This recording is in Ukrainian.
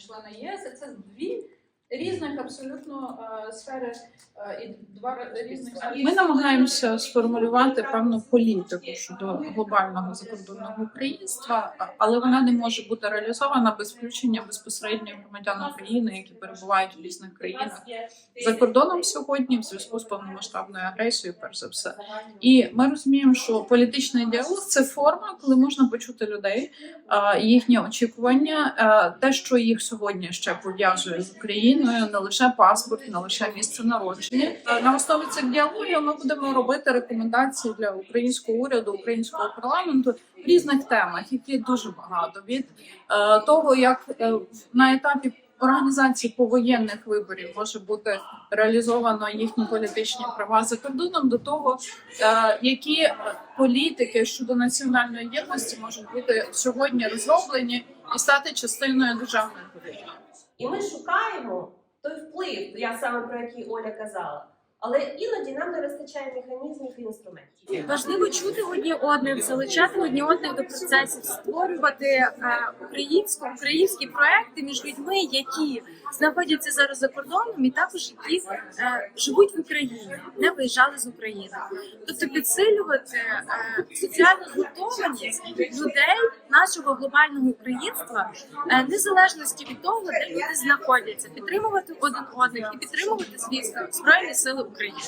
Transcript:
члени ЄС. І Це дві різних абсолютно е, сфери е, і два різних Ми намагаємося сформулювати певну політику щодо глобального закордонного українства, але вона не може бути реалізована без включення безпосередньо громадян України, які перебувають в різних країнах за кордоном сьогодні, в зв'язку з повномасштабною агресією, перш за все. І ми розуміємо, що політичний діалог це форма, коли можна почути людей, їхні очікування, те, що їх сьогодні ще пов'язує з Україною, не лише паспорт, не лише місце народження. На основі цих діалогів ми будемо робити рекомендації для українського уряду, українського парламенту в різних темах, які дуже багато від е, того, як е, на етапі. Організації повоєнних виборів може бути реалізовано їхні політичні права за кордоном до того, е, які е, політики щодо національної єдності можуть бути сьогодні розроблені і стати частиною державної політики. І ми шукаємо той вплив, я саме про який Оля казала. Але іноді нам не вистачає механізмів і інструментів. Важливо чути одні одних, залучати одні одних до процесів, створювати е, українсько українські проекти між людьми, які знаходяться зараз за кордоном, і також які е, живуть в Україні, не виїжджали з України. Тобто підсилювати е, соціальну згуртованість людей нашого глобального українства, е, незалежності від того, де люди знаходяться, підтримувати один одних і підтримувати, звісно, збройні сили України.